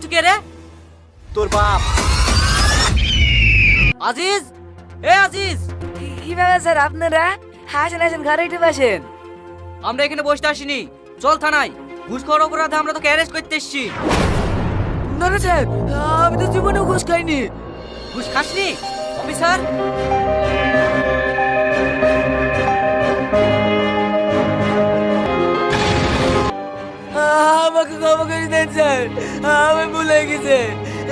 তুই কে রে তোর বাপ আজিজ এ আজিজ কীভাবে স্যার আপনারা? হাসেন হাসেন ঘরে উঠে বসেন। আমরা এখানে বসতে আসিনি। চল থানায়। ঘুষখোর অপরাধে আমরা তোকে অ্যারেস্ট করতে এসেছি। না না স্যার আমি তো জীবনেও ঘুষ খাইনি। ঘুষ খাসনি? অফিসার ক্ষমা করে দেন স্যার আমি ভুলে গেছে।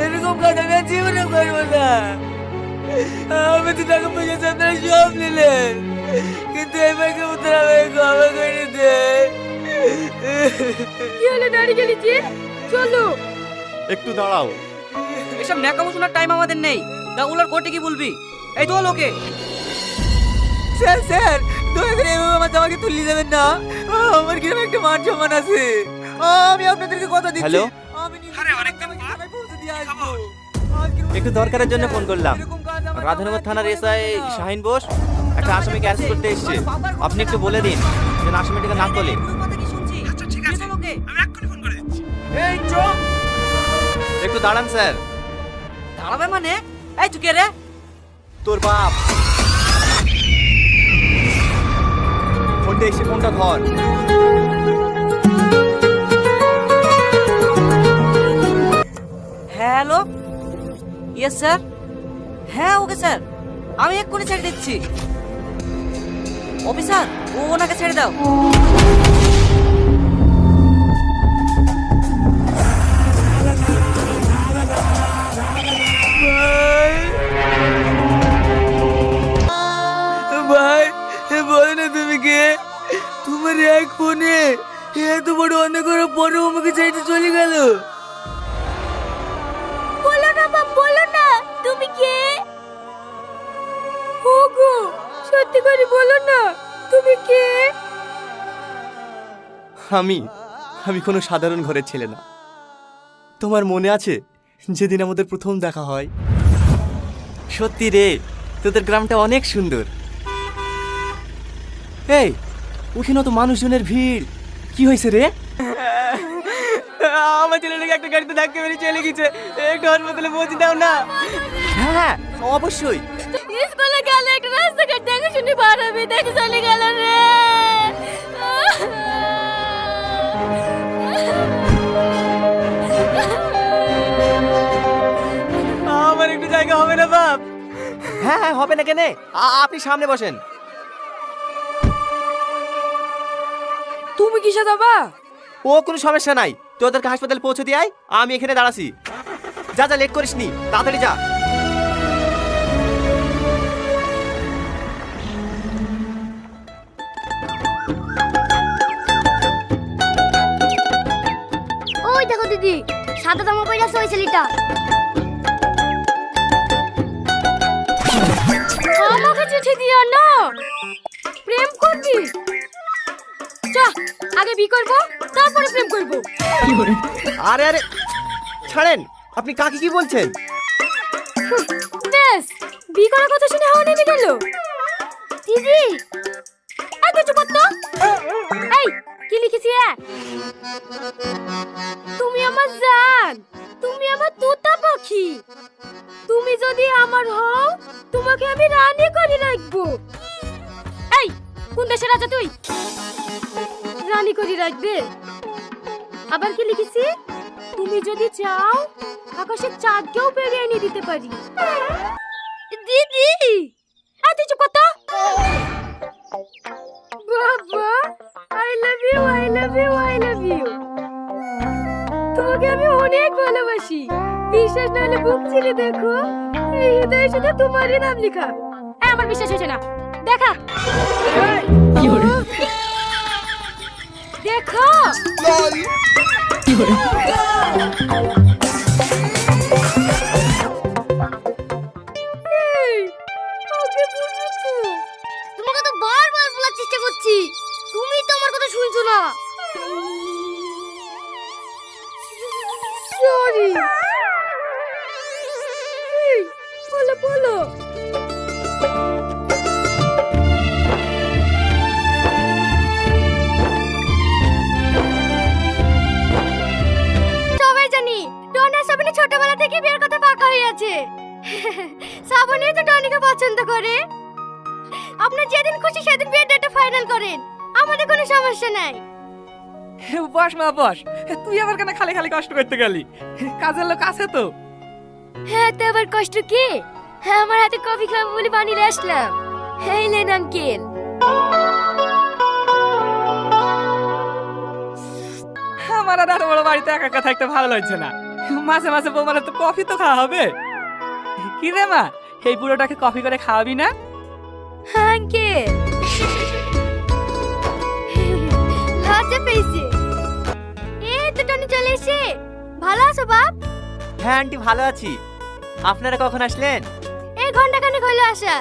এরকম কাজ আমি আর জীবনে করব না। আমি তো টাকা পয়সা আপনারা সব নিলেন। কিন্তু এবারকে উত্তর আমাকে ক্ষমা করে দেন কি হলো দাঁড়িয়ে গেলি যে? চলো। একটু দাঁড়াও। এসব ন্যাকামো শোনার টাইম আমাদের নেই। তা উলার কোর্টে কি বলবি? এই তো লোকে। স্যার স্যার দয়া করে এভাবে আমার জামাকে তুলে যাবেন না। আমার কীরকম একটা মান সম্মান আছে। আমি আপনাদেরকে কথা দিচ্ছি। হ্যালো? অনেকদিন একটু দরকারের জন্য ফোন করলাম। রাধানগর থানার এসআই শাহিন বোস একটা আসামিকে অ্যারেস্ট করতে এসেছে। আপনি একটু বলে দিন যেন আসামিটাকে না বলে। আচ্ছা একটু দাঁড়ান স্যার। দাঁড়াবে মানে? এই তুই কে রে। তোর বাপ। ফোনটা এসে ফোনটা ধর। Yes sir? হ্যাঁ ওকে স্যার। আমি এক্ষুনি ছেড়ে দিচ্ছি। অফিসার ও ওনাকে ছেড়ে দাও। আমি আমি কোনো সাধারণ ঘরের ছেলে না। তোমার মনে আছে যেদিন আমাদের প্রথম দেখা হয়? সত্যি রে তোদের গ্রামটা অনেক সুন্দর। এই ওখানে তো মানুষজনের ভিড়। কি হয়েছে রে? আমার ছেলেটাকে একটা গাড়িতে ধাক্কা মেরে চলে গেছে। একটু হাসপাতালে পৌঁছে দাও না। হ্যাঁ হ্যাঁ অবশ্যই। স্কুলে গেলে একটা রাস্তাঘাট দেখে শুনে বার হবে দেখে চলে গেল রে। জায়গা হবে না বাপ। হ্যাঁ হ্যাঁ হবে না কেনে? আ- আপনি সামনে বসেন। তুমি কিসে যাবা? ও কোনো সমস্যা নাই। তোদেরকে হাসপাতালে পৌঁছে দিয়ে আয় আমি এখানে দাঁড়াছি। যা যা লেট করিস নি তাড়াতাড়ি যা। ওই দেখো দিদি সাদা জামা পরে আছে ওই ছেলেটা। আমাকে চিঠি দিও না। প্রেম করবি? চা আগে বি করব তারপরে প্রেম করব। আরে আরে ছাড়েন আপনি কাকে কি বলছেন? বেশ বি করার কথা শুনে হাওয়া নেমে গেল। দিদি তো চুপ তো। এই কি লিখেছি? তুমি আমার জান। তুমি আমার তোতা পাখি। তুমি যদি আমার হও, তোমাকে আমি রানী করে রাখব। এই, কোন দেশের রাজা তুই? রানী করে রাখবে। আবার কি লিখেছি? তুমি যদি চাও, আকাশের চাঁদকেও পেরিয়ে এনে দিতে পারি। দিদি! তুই চুপ কর তো। বাবা I love you I love you I love you তোমাকে আমি অনেক ভালোবাসি। বিশ্বাস না হলে বুক ছিলে দেখো। এই হৃদয়ের সাথে তোমারই নাম লেখা। এই, আমার বিশ্বাস হয়েছে না। দেখা। দেখো। তোমাকে তো বারবার বলার চেষ্টা করছি। তুমি তো আমার কথা শুনছো না। সরি বলো বলো। সবাই জানি, ডন আছে। শ্রাবণী তো টনিকে পছন্দ করে। আপনার যেদিন খুশি সেদিন বিয়ের ডেটটা ফাইনাল করেন। আমাদের কোনো সমস্যা নাই। বস মা বস। তুই আবার কেন খালি খালি কষ্ট করতে গেলি? কাজের লোক আছে তো। হ্যাঁ তো আবার কষ্ট কি? হ্যাঁ আমার হাতে কফি খাব বলে বানিয়ে আসলাম। হ্যাঁ লেন আঙ্কেল। আমার আর বড় বাড়িতে একা একা থাকতে ভালো লাগছে না। মাঝে মাঝে বৌমার তো কফি তো খাওয়া হবে? কি রে মা এই বুড়োটাকে কফি করে খাওয়াবি না? আঙ্কেল। লজ্জা পেয়েছে। এই তো টনি চলে এসে ভালো আছো বাপ? হ্যাঁ আন্টি ভালো আছি। আপনারা কখন আসলেন? এই ঘণ্টা খানেক হইল আসা।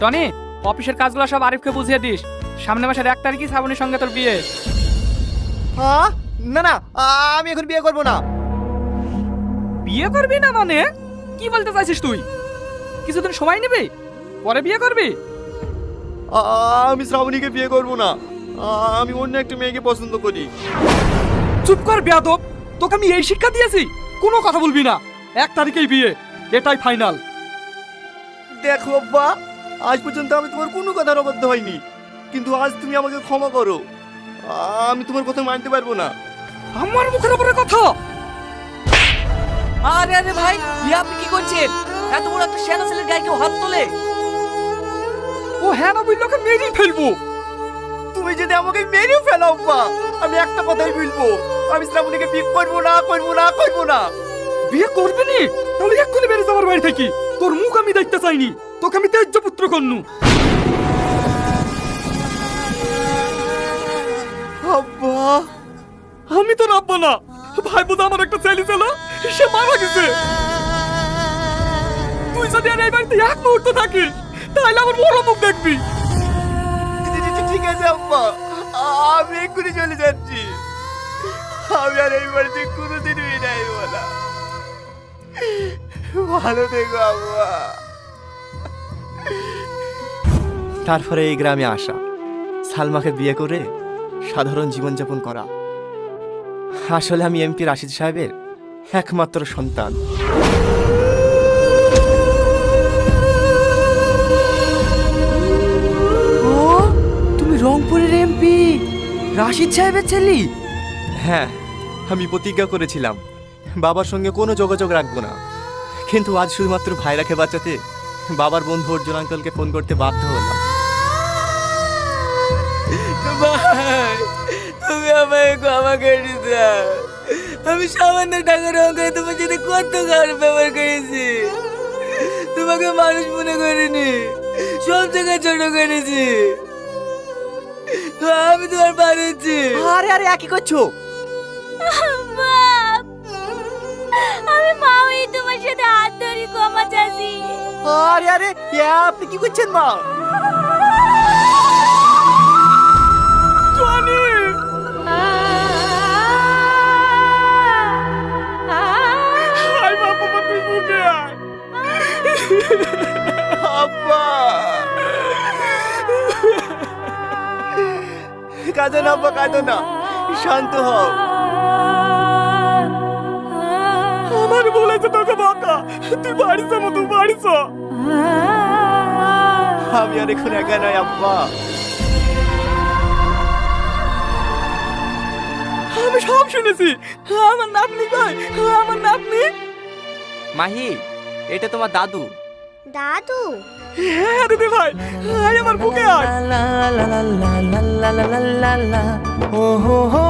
টনি অফিসের কাজগুলো সব আরিফকে বুঝিয়ে দিস। সামনে মাসের এক তারিখই শ্রাবণীর সঙ্গে তোর বিয়ে। হ্যাঁ না না আমি এখন বিয়ে করব না। বিয়ে করবি না মানে? কি বলতে চাইছিস তুই? কিছুদিন সময় নিবি? পরে বিয়ে করবি? আমি শ্রাবণীকে বিয়ে করব না। আমি অন্য একটা মেয়েকে পছন্দ করি। চুপ কর বেয়াদব তোকে আমি এই শিক্ষা দিয়েছি কোনো কথা বলবি না। এক তারিখেই বিয়ে এটাই ফাইনাল। দেখো আব্বা আজ পর্যন্ত আমি তোমার কোনো কথার অবদ্ধ হয়নি কিন্তু আজ তুমি আমাকে ক্ষমা করো। আমি তোমার কথা মানতে পারব না। আমার মুখের উপরে কথা। আরে আরে ভাই আপনি কি করছেন? এত বড় একটা সেনা ছেলের গায়ে কেউ হাত তোলে? ও হ্যাঁ না বলল ওকে মেরেই ফেলব। তুমি যদি আমাকে মেরেও ফেলো আব্বা আমি একটা কথাই বলব। আমি শ্রাবণীকে বিয়ে করব না করব না করব না। বিয়ে করবি নি? তাহলে এক্ষুনি বেরিয়ে যাবার বাড়ি থেকে। তোর মুখ আমি দেখতে চাইনি। তোকে আমি তেজ্য পুত্র কন্যু আব্বা। আমি তো রাখব না। ভাই বোধ আমার একটা ছেলে ছিল সে মারা গেছে। তুই যদি আর এই বাড়িতে এক মুহূর্ত থাকিস তাহলে আমার বড় মুখ দেখবি। আছে আব্বা। আমি এক্ষুনি চলে যাচ্ছি। আমি আর এই বাড়িতে কোনোদিন আইব না ভালো থেকো, আব্বা। তারপরে এই গ্রামে আসা। সালমাকে বিয়ে করে সাধারণ জীবনযাপন করা। আসলে আমি এমপি রাশিদ সাহেবের একমাত্র সন্তান। রাশিদ সাহেবের ছেলে? হ্যাঁ আমি প্রতিজ্ঞা করেছিলাম। বাবার সঙ্গে কোনো যোগাযোগ রাখব না। কিন্তু আজ শুধুমাত্র ভাইরাকে বাঁচাতে বাবার বন্ধু অর্জুন আঙ্কলকে ফোন করতে বাধ্য হলাম। তুমি আমায় ক্ষমা করে দাও আমি সামান্য টাকার অঙ্কে তোমার সাথে কত খারাপ ব্যবহার করেছি। তোমাকে মানুষ মনে করিনি সব জায়গায় ছোট করেছি। আমি তোমার বাড়িতে আরে আরে একই করছ? বাপ আমি মা হয়ে তোমার সাথে হাত ধরি ক্ষমা চাচ্ছি। আরে আরে আপনি কি করছেন মা? আই কাঁদো না আব্বা কাঁদো না শান্ত হও। আমার বলেছে তোকে বাবা তুই বাড়ি যাব তুই বাড়ি চ আমি আর এখন একা নাই আব্বা। আমি সব শুনেছি। আমার নাতনি কই আমার নাতনি। মাহি এটা তোমার দাদু। দাদু? হ্যাঁ দিদি ভাই আয় আমার বুকে আয় ও হো হো